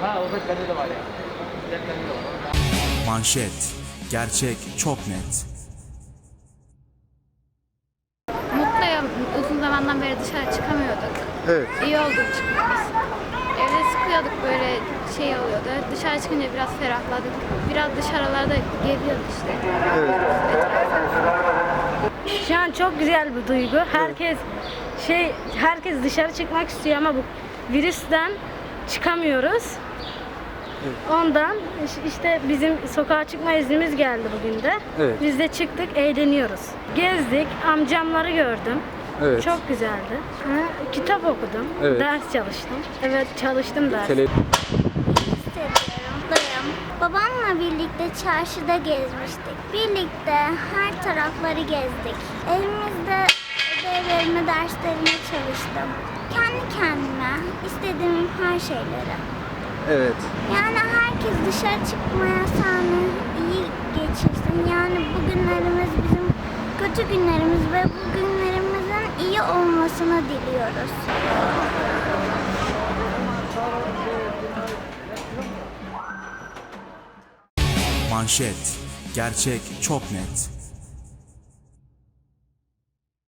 Ha o da bende de var ya. Bende de var. Manşet. Gerçek çok net. Mutluyum. Uzun zamandan beri dışarı çıkamıyorduk. Evet. İyi oldu çıkmamız. Evde sıkıyorduk böyle şey oluyordu. Dışarı çıkınca biraz ferahladık. Biraz dışarılarda geziyoruz işte. Şu an çok güzel bir duygu. Herkes şey herkes dışarı çıkmak istiyor ama bu virüsten çıkamıyoruz. Ondan iş- işte bizim sokağa çıkma iznimiz geldi bugün de. Evet. Biz de çıktık, eğleniyoruz. Gezdik, amcamları gördüm. Evet. Çok güzeldi. Ha, kitap okudum, Evet. ders çalıştım. Evet, çalıştım ders. Tele-. Babamla birlikte çarşıda gezmiştik. Birlikte her tarafları gezdik. Evimizde ödevlerimi, derslerimi çalıştım. Kendi kendime istediğim her şeyleri. Evet. Yani herkes dışarı çıkma yasağını iyi geçirsin. Yani bugünlerimiz bizim kötü günlerimiz ve bu günlerimizin iyi olmasını diliyoruz. Manşet. Gerçek çok net.